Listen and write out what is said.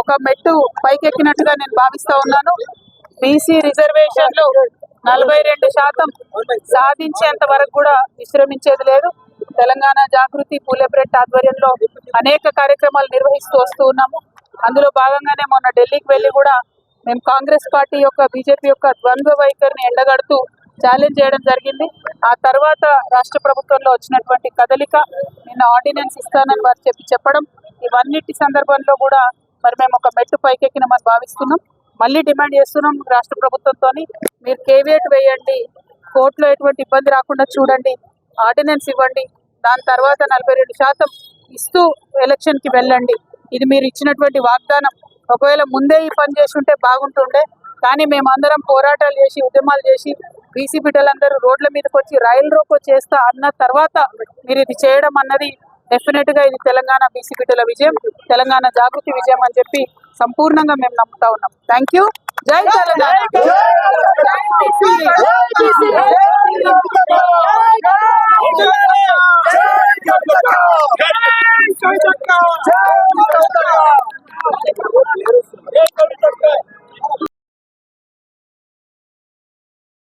ఒక మెట్టు పైకెక్కినట్టుగా నేను భావిస్తూ ఉన్నాను. బీసీ రిజర్వేషన్లు నలభై రెండు శాతం సాధించేంత వరకు కూడా విశ్రమించేది లేదు. తెలంగాణ జాగృతి పూలెబ్రెట్ ఆధ్వర్యంలో అనేక కార్యక్రమాలు నిర్వహిస్తూ వస్తూ ఉన్నాము. అందులో భాగంగానే మొన్న ఢిల్లీకి వెళ్ళి కూడా మేము కాంగ్రెస్ పార్టీ యొక్క బీజేపీ యొక్క ద్వంద్వ వైఖరిని ఎండగడుతూ ఛాలెంజ్ చేయడం జరిగింది. ఆ తర్వాత రాష్ట్ర ప్రభుత్వంలో వచ్చినటువంటి కదలిక నిన్న ఆర్డినెన్స్ ఇస్తానని వారు చెప్పి చెప్పడం ఇవన్నిటి సందర్భంలో కూడా మరి మేము ఒక మెట్టు పైకెక్కినామని భావిస్తున్నాం. మళ్ళీ డిమాండ్ చేస్తున్నాం రాష్ట్ర ప్రభుత్వంతో మీరు కేవియట్ వేయండి. కోర్టులో ఎటువంటి ఇబ్బంది రాకుండా చూడండి. ఆర్డినెన్స్ ఇవ్వండి. దాని తర్వాత నలభై రెండు శాతం ఇస్తూ ఎలక్షన్కి వెళ్ళండి. ఇది మీరు ఇచ్చినటువంటి వాగ్దానం. ఒకవేళ ముందే ఈ పని చేసి ఉంటే బాగుంటుండే. కానీ మేమందరం పోరాటాలు చేసి ఉద్యమాలు చేసి బీసీ బిడ్డలందరూ రోడ్ల మీదకి వచ్చి రైలు రోకో చేస్తా అన్న తర్వాత మీరు ఇది చేయడం అన్నది డెఫినెట్గా ఇది తెలంగాణ బీసీ బిడ్డల విజయం తెలంగాణ జాగృతి విజయం అని చెప్పి సంపూర్ణంగా మేము నమ్ముతా ఉన్నాం థ్యాంక్ యూ జై తెలంగాణ